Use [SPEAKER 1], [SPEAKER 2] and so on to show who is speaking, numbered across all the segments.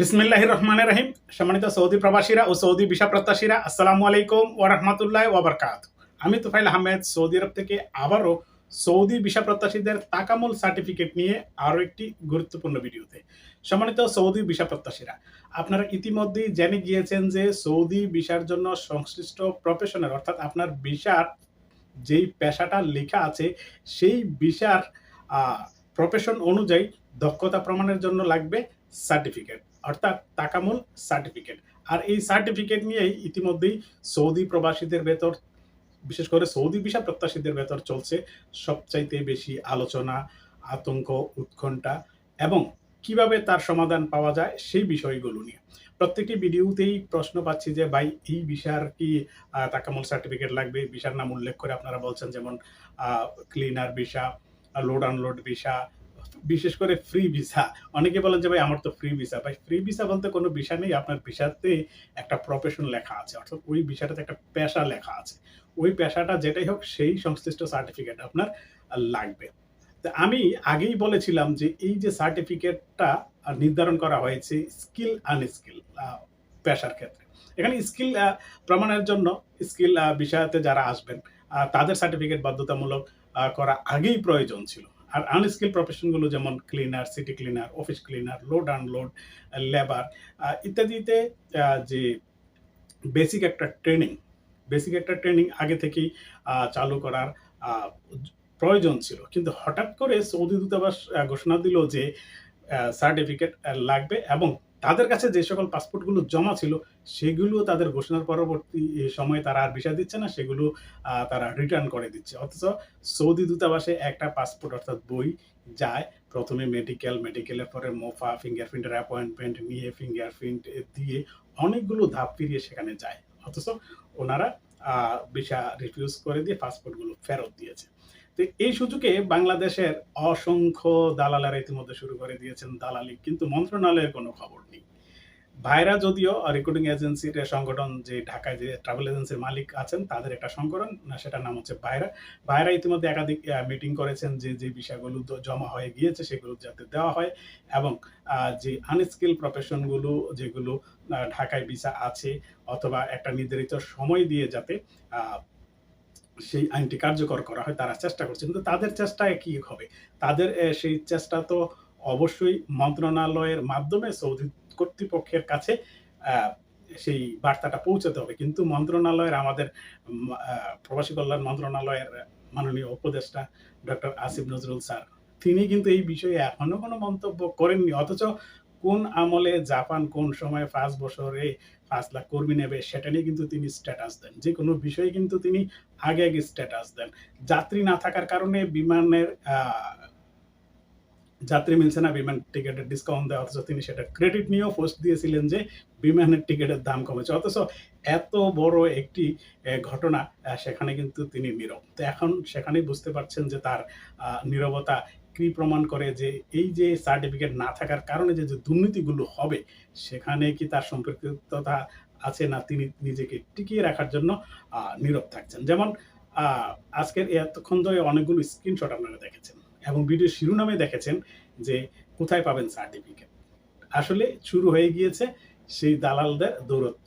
[SPEAKER 1] বিসমিল্লাহ রহমান রাহিম সম্মানিত সৌদি প্রবাসীরা ও সৌদি ভিসা প্রত্যাশীরা, আসসালামু আলাইকুম ও রহমতুল্লাহ ওবরকাত আমি তুফাইল আহমেদ, সৌদি আরব থেকে আবারও সৌদি ভিসা প্রত্যাশীদের তাকামুল সার্টিফিকেট নিয়ে আরও একটি গুরুত্বপূর্ণ ভিডিওতে। সম্মানিত সৌদি ভিসা প্রত্যাশীরা, আপনারা ইতিমধ্যেই জেনে গিয়েছেন যে সৌদি ভিসার জন্য সংশ্লিষ্ট প্রফেশনের অর্থাৎ আপনার ভিসার যেই পেশাটা লেখা আছে, সেই ভিসার প্রফেশন অনুযায়ী দক্ষতা প্রমাণের জন্য লাগবে সার্টিফিকেট। অর্থাৎ তাকামুল সার্টিফিকেট আর এই সার্টিফিকেট নিয়েই ইতিমধ্যেই সৌদি প্রবাসীদের ভেতর, বিশেষ করে সৌদি ভিসা প্রত্যাশীদের ভেতর চলছে সবচাইতে বেশি আলোচনা, আতঙ্ক, উৎকণ্ঠা এবং কীভাবে তার সমাধান পাওয়া যায় সেই বিষয়গুলো নিয়ে। প্রত্যেকটি ভিডিওতেই প্রশ্ন পাচ্ছি যে, ভাই, এই ভিসার কি তাকামুল সার্টিফিকেট লাগবে? ভিসার নাম উল্লেখ করে আপনারা বলছেন যেমন cleaner visa load unload visa বিশেষ করে ফ্রি ভিসা অনেকে বলেন যে, ভাই, আমার তো ফ্রি ভিসা ভাই ফ্রি ভিসা বলতে কোনো ভিসা নেই। আপনার ভিসাতে একটা প্রফেশন লেখা আছে। অর্থাৎ ওই ভিসাটাতে একটা পেশা লেখা আছে। ওই পেশাটা যেটাই হোক, সেই সংশ্লিষ্ট সার্টিফিকেট আপনার লাগবে। তা আমি আগেই বলেছিলাম যে, এই যে সার্টিফিকেটটা নির্ধারণ করা হয়েছে স্কিল আনস্কিল পেশার ক্ষেত্রে। এখানে স্কিল প্রমাণের জন্য স্কিল বিষয়তে যারা আসবেন তাদের সার্টিফিকেট বাধ্যতামূলক করা আগেই প্রয়োজন ছিল। আর আনস্কিল প্রফেশনগুলো যেমন cleaner city cleaner office cleaner load unload labour ইত্যাদিতে যে বেসিক একটা ট্রেনিং বেসিক একটা ট্রেনিং আগে থেকেই চালু করার প্রয়োজন ছিল। কিন্তু হঠাৎ করে সৌদি দূতাবাস ঘোষণা দিল যে সার্টিফিকেট লাগবে এবং তাদের কাছে যে সকল পাসপোর্টগুলো জমা ছিল, সেগুলো তাদের ঘোষণার পরবর্তী সময়ে তারা আর ভিসা দিচ্ছে না, সেগুলো তারা রিটার্ন করে দিচ্ছে। অথচ সৌদি দূতাবাসে একটা পাসপোর্ট অর্থাৎ বই যায়, প্রথমে মেডিকেল মেডিকেলের পরে মোফা ফিঙ্গারপ্রিন্টের অ্যাপয়েন্টমেন্ট নিয়ে ফিঙ্গারপ্রিন্ট দিয়ে অনেকগুলো ধাপ ফিরিয়ে সেখানে যায়। অথচ ওনারা ভিসা রিফিউজ করে দিয়ে পাসপোর্টগুলো ফেরত দিয়েছে। তো এই সুযোগে বাংলাদেশের অসংখ্য দালালেরা ইতিমধ্যে শুরু করে দিয়েছেন দালালি, কিন্তু মন্ত্রণালয়ের কোনো খবর নেই। ভাইরা যদিও রেকর্ডিং এজেন্সির সংগঠন, যে ঢাকায় যে ট্রাভেল এজেন্সির মালিক আছেন, তাদের একটা সংগঠন সেটার নাম হচ্ছে ভাইরা। ভাইরা ইতিমধ্যে একাধিক মিটিং করেছেন যে যে বিষয়গুলো জমা হয়ে গিয়েছে, সেগুলো যাতে দেওয়া হয় এবং যে আনস্কিল প্রফেশনগুলো যেগুলো ঢাকায় ভিসা আছে, অথবা একটা নির্ধারিত সময় দিয়ে যাতে সেই আইনটি কার্যকর করা হয়, তারা চেষ্টা করছে। কিন্তু তাদের চেষ্টায় কি হবে। তাদের সেই চেষ্টা তো অবশ্যই মন্ত্রণালয়ের মাধ্যমে সৌদি কর্তৃপক্ষের কাছে সেই বার্তাটা পৌঁছাতে হবে। কিন্তু মন্ত্রণালয়ের, আমাদের প্রবাসী কল্যাণ মন্ত্রণালয়ের মাননীয় উপদেষ্টা ডক্টর আসিফ নজরুল স্যার, তিনি কিন্তু এই বিষয়ে এখনও কোনো মন্তব্য করেননি। অথচ কোন আমলে জাপান কোন সময় পাঁচ বছরে পাঁচ লাখ কর্মী নেবে, সেটা নিয়ে কিন্তু তিনি স্ট্যাটাস দেন। যে কোনো বিষয়ে কিন্তু তিনি আগে আগে স্ট্যাটাস দেন। যাত্রী না থাকার কারণে বিমানের যাত্রী মিলছে না, বিমান টিকিটের ডিসকাউন্ট দেওয়া অথচ তিনি সেটা ক্রেডিট নিয়েও পোস্ট দিয়েছিলেন যে বিমানের টিকিটের দাম কমেছে। অথচ এত বড় একটি ঘটনা সেখানে কিন্তু তিনি নীরব। তো এখন সেখানেই বুঝতে পারছেন যে তার নীরবতা কি প্রমাণ করে যে এই যে সার্টিফিকেট না থাকার কারণে যে যে দুর্নীতিগুলো হবে, সেখানে কি তার সম্পর্কিততা আছে না তিনি নিজেকে টিকিয়ে রাখার জন্য নীরব থাকছেন? যেমন আজকের এতক্ষণ ধরে অনেকগুলো স্ক্রিনশট আপনারা দেখেছেন এবং ভিডিও শিরোনামে দেখেছেন যে, কোথায় পাবেন সার্টিফিকেট আসলে শুরু হয়ে গিয়েছে সেই দালালদের দৌরত্ব।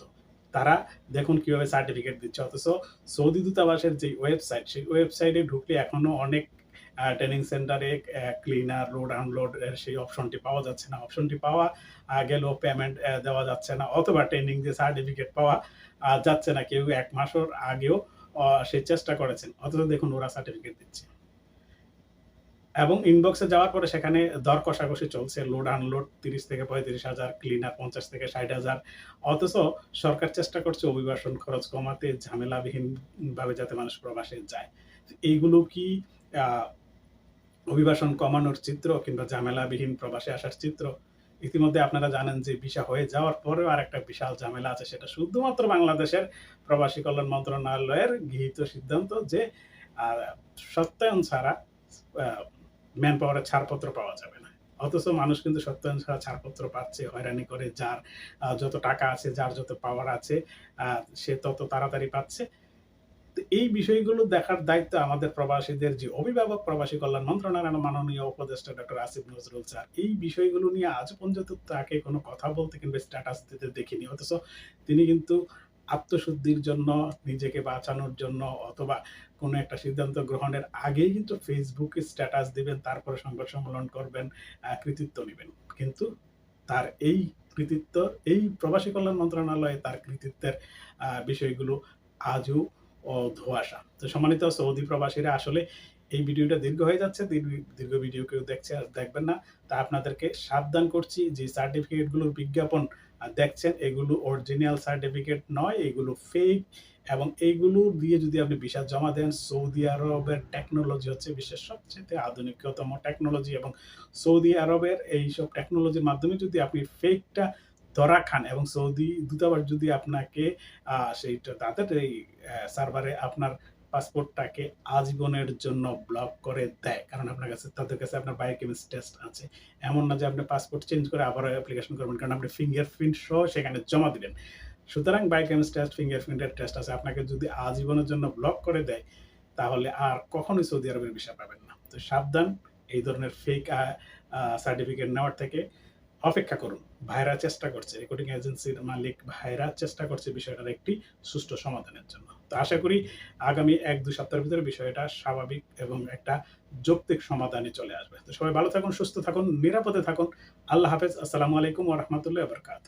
[SPEAKER 1] তারা দেখুন কীভাবে সার্টিফিকেট দিচ্ছে। অথচ সৌদি দূতাবাসের যে ওয়েবসাইট সেই ওয়েবসাইটে ঢুকলে এখনও অনেক ট্রেনিং সেন্টারে ক্লিনার লোড আনলোড সেই অপশনটি পাওয়া যাচ্ছে না। অপশনটি পাওয়া গেলেও পেমেন্ট দেওয়া যাচ্ছে না। অথবা ট্রেনিং যে সার্টিফিকেট পাওয়া যাচ্ছে না। কেউ এক মাসের আগেও সে চেষ্টা করেছেন। অথচ দেখুন, ওরা সার্টিফিকেট দিচ্ছে। এবং ইনবক্সে যাওয়ার পরে সেখানে দর কষাকষি চলছে। লোড আনলোড তিরিশ থেকে পঁয়ত্রিশ হাজার ক্লিনার পঞ্চাশ থেকে ষাট হাজার। অথচ সরকার চেষ্টা করছে অভিবাসন খরচ কমাতে ঝামেলাবিহীন ভাবে যাতে মানুষ প্রবাসে যায়। এইগুলো কি অভিবাসন কমানোর চিত্র কিংবা ঝামেলাবিহীন প্রবাসে আসার চিত্র। ইতিমধ্যে আপনারা জানেন যে ভিসা হয়ে যাওয়ার পরেও আর একটা বিশাল ঝামেলা আছে, সেটা শুধুমাত্র বাংলাদেশের প্রবাসী কল্যাণ মন্ত্রণালয়ের গৃহীত সিদ্ধান্ত যে সত্যায়ন ছাড়া ম্যান পাওয়ারের ছাড়পত্র পাওয়া যাবে না। অথচ মানুষ কিন্তু সত্যায়ন ছাড়া ছাড়পত্র পাচ্ছে, হয়রানি করে যার যত টাকা আছে, যার যত পাওয়ার আছে সে তত তাড়াতাড়ি পাচ্ছে। তো এই বিষয়গুলো দেখার দায়িত্ব আমাদের প্রবাসীদের, যে অভিভাবক প্রবাসী কল্যাণ মন্ত্রণালয়ের মাননীয় উপদেষ্টা ডক্টর আসিফ নজরুল স্যার, এই বিষয়গুলো নিয়ে আজ পর্যন্ত তাকে কোনো কথা বলতে কিংবা স্ট্যাটাস দিতে দেখিনি। অথচ তিনি কিন্তু আত্মশুদ্ধির জন্য, নিজেকে বাঁচানোর জন্য অথবা কোনো একটা সিদ্ধান্ত গ্রহণের আগেই কিন্তু ফেসবুকে স্ট্যাটাস দিবেন, তারপরে সংবাদ সম্মেলন করবেন কৃতিত্ব নেবেন। কিন্তু তার এই কৃতিত্ব, এই প্রবাসী কল্যাণ মন্ত্রণালয়ে তার কৃতিত্বের বিষয়গুলো আজও ও ধোঁয়াশা। তো সম্মানিত সৌদি প্রবাসীরা, আসলে এই ভিডিওটা দীর্ঘ হয়ে যাচ্ছে, দীর্ঘ- ভিডিও কেউ দেখছে আর দেখবেন না। তা আপনাদেরকে সাবধান করছি যে সার্টিফিকেটগুলোর বিজ্ঞাপন দেখছেন, এগুলো অরিজিনাল সার্টিফিকেট নয়, এগুলো ফেক এবং এইগুলো দিয়ে যদি আপনি ভিসা জমা দেন, সৌদি আরবের টেকনোলজি হচ্ছে বিশ্বের সবচেয়ে আধুনিকতম টেকনোলজি এবং সৌদি আরবের এইসব টেকনোলজির মাধ্যমে যদি আপনি ফেকটা ধরা খান এবং সৌদি দূতাবাস যদি আপনাকে সেইটা এই সার্ভারে আপনার পাসপোর্টটাকে আজীবনের জন্য ব্লক করে দেয়। কারণ আপনার কাছে, তাদের কাছে আপনার বায়োকেমিস্ট টেস্ট আছে। এমন না যে আপনি পাসপোর্ট চেঞ্জ করে আবার অ্যাপ্লিকেশন করবেন, কারণ আপনি ফিঙ্গারপ্রিন্ট সহ সেখানে জমা দিলেন। সুতরাং বায়োকেমিস্ট টেস্ট ফিঙ্গারপ্রিন্টের টেস্ট আছে। আপনাকে যদি আজীবনের জন্য ব্লক করে দেয়, তাহলে আর কখনোই সৌদি আরবের বিষয় পাবেন না। তো সাবধান, এই ধরনের ফেক সার্টিফিকেট নেওয়ার থেকে অপেক্ষা করুন। ভাইরা চেষ্টা করছে রেকর্ডিং এজেন্সির মালিক ভাইরা চেষ্টা করছে বিষয়টার একটি সুষ্ঠু সমাধানের জন্য। তো আশা করি আগামী এক, দুই সপ্তাহের ভিতরে বিষয়টা স্বাভাবিক এবং একটা যৌক্তিক সমাধানে চলে আসবে। তো সবাই ভালো থাকুন, সুস্থ থাকুন, নিরাপদে থাকুন। আল্লাহ হাফেজ। আসসালামু আলাইকুম ওরহমতুল্লাহ বরকাত